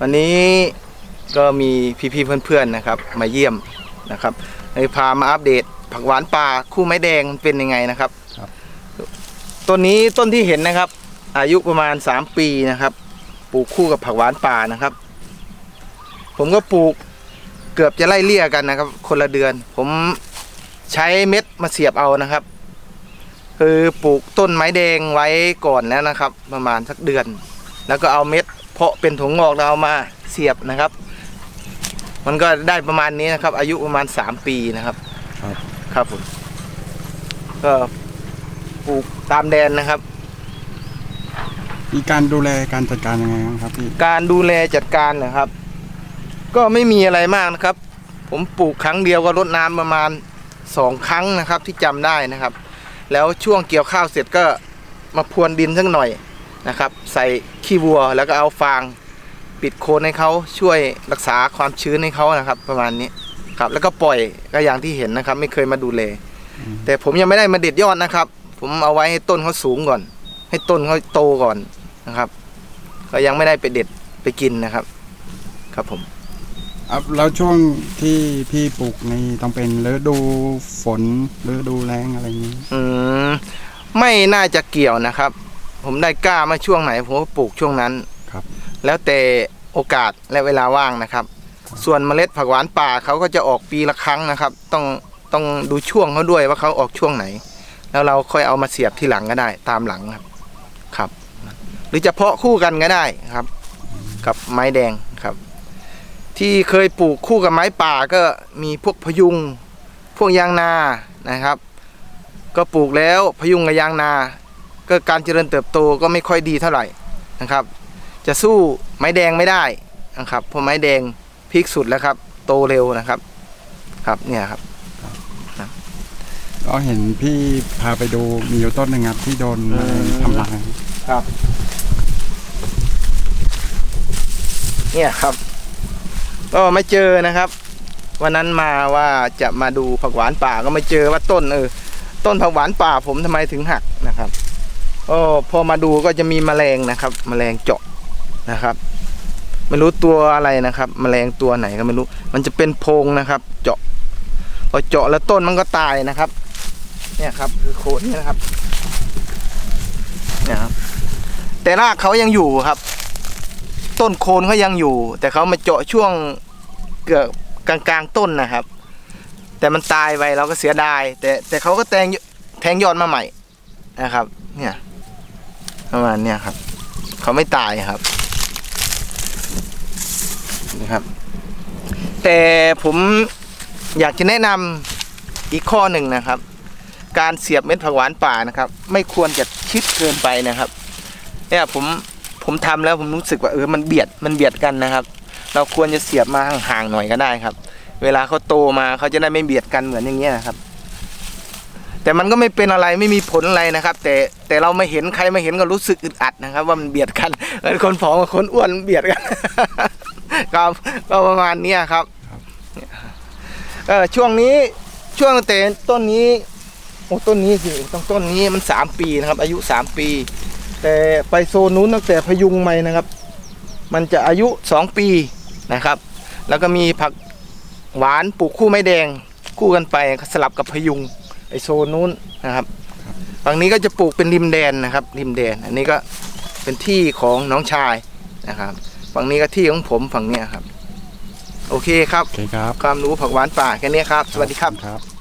วันนี้ก็มีพี่ๆเพื่อนๆนะครับ มาเยี่ยมนะครับเลยพามาอัปเดต ผักหวานป่าคู่ไม้แดงมันเป็นยังไงนะครับครับต้นนี้ต้นที่เห็นนะครับ อายุประมาณ 3 ปีนะครับ ปลูกคู่กับผักหวานป่านะครับ ผมก็ปลูกเกือบจะไล่เลี่ยกันนะครับ คนละเดือน ผมใช้เม็ดมาเสียบเอานะครับ คือปลูกต้นไม้แดงไว้ก่อนแล้วนะครับ ประมาณสักเดือน แล้วก็เอาเม็ด เพาะเป็นถุงงอกแล้วเอามาเสียบนะครับ มันก็ได้ประมาณนี้นะครับ อายุประมาณ 3 ปีนะครับครับ ครับผมก็ปลูกตามแดนนะครับ มีการดูแลการจัดการยังไงบ้างครับพี่การดูแลจัดการนะครับ ก็ไม่มีอะไรมากนะครับ ผมปลูกครั้งเดียวก็รดน้ำประมาณสองครั้งนะครับที่จำได้นะครับ แล้วช่วงเกี่ยวข้าวเสร็จก็มาพรวนดินสักหน่อย นะครับ ใส่ขี้วัวแล้วก็เอาฟางปิดโคนให้เขาช่วยรักษาความชื้นให้เขานะครับ ประมาณนี้ครับ แล้วก็ปล่อยก็อย่างที่เห็นนะครับ ไม่เคยมาดูแลแต่ผมยังไม่ได้มาเด็ดยอดนะครับ ผมเอาไว้ให้ต้นเขาสูงก่อน ให้ต้นเขาโตก่อนนะครับ ก็ยังไม่ได้ไปเด็ดไปกินนะครับ ครับผมอะแล้วช่วงที่พี่ปลูกนี่ต้องเป็นฤดูฝนฤดูแล้งอะไรอย่างนี้ อืมไม่น่าจะเกี่ยวนะครับ ผมได้กล้ามาช่วงไหนผมก็ปลูกช่วงนั้นครับ แล้วแต่โอกาสและเวลาว่างนะครับ ส่วนเมล็ดผักหวานป่าเขาก็จะออกปีละครั้งนะครับ ต้องต้องดูช่วงเขาด้วยว่าเขาออกช่วงไหน แล้วเราค่อยเอามาเสียบที่หลังก็ได้ตามหลังครับครับ หรือจะเพาะคู่กันก็ได้ครับ กับไม้แดงครับ ที่เคยปลูกคู่กับไม้ป่าก็มีพวกพยุง พวกยางนานะครับ ก็ปลูกแล้วพยุงกับยางนา ก็การเจริญเติบโตก็ไม่ค่อยดีเท่าไหร่นะครับ จะสู้ไม้แดงไม่ได้นะครับเพราะไม้แดงพีคสุดแล้วครับ โตเร็วนะครับ ครับเนี่ยครับก็เห็นพี่พาไปดูมีอยู่ต้นหนึ่งครับที่โดนอืมทำลายครับ เนี่ยครับ ก็ไม่เจอนะครับวันนั้นมาว่าจะมาดูผักหวานป่าก็ไม่เจอว่าต้นเออต้นผักหวานป่าผมทำไมถึงหักนะครับ ก็พอมาดูก็จะมีแมลงนะครับ แมลงเจาะนะครับ ไม่รู้ตัวอะไรนะครับ แมลงตัวไหนก็ไม่รู้ มันจะเป็นโพงนะครับ เจาะพอเจาะแล้วต้นมันก็ตายนะครับ เนี่ยครับ คือโคนนี่นะครับเนี่ยครับ แต่รากเขายังอยู่ครับ ต้นโคนเขายังอยู่ แต่เขามาเจาะช่วงเกือบกลางๆต้นนะครับ แต่มันตายไปเราก็เสียดาย แต่แต่เขาก็แทงแทงยอดมาใหม่นะครับ เนี่ย ประมาณเนี่ยครับ เขาไม่ตายครับนะครับ แต่ผมอยากจะแนะนำอีกข้อหนึ่งนะครับ การเสียบเม็ดผักหวานป่านะครับ ไม่ควรจะชิดเกินไปนะครับ เนี่ยผมผมทำแล้วผมรู้สึกว่าเออมันเบียดมันเบียดกันนะครับ เราควรจะเสียบมาห่างๆหน่อยก็ได้ครับ เวลาเขาโตมาเขาจะได้ไม่เบียดกันเหมือนอย่างเงี้ยนะครับ แต่มันก็ไม่เป็นอะไรไม่มีผลอะไรนะครับ แต่แต่เราไม่เห็นใครไม่เห็นก็รู้สึกอึดอัดนะครับ ว่ามันเบียดกันเหมือนคนผอมกับคนอ้วนเบียดกันครับก็ประมาณเนี้ยครับเออช่วงนี้ช่วงตั้งแต่ต้นนี้โอ้ต้นนี้สิต้องต้นนี้มันสามปีนะครับ อายุสามปี แต่ไปโซนนู้นตั้งแต่พยุงใหม่นะครับ มันจะอายุสองปีนะครับ แล้วก็มีผักหวานปลูกคู่ไม้แดงคู่กันไปสลับกับพยุง ไอโซนนู้นนะครับฝั่งนี้ก็จะปลูกเป็นริมแดนนะครับ ริมแดน อันนี้ก็เป็นที่ของน้องชายนะครับ ฝั่งนี้ก็ที่ของผมฝั่งเนี้ยครับ โอเคครับ โอเคครับ ความรู้ผักหวานป่าแค่นี้ครับ สวัสดีครับ ครับ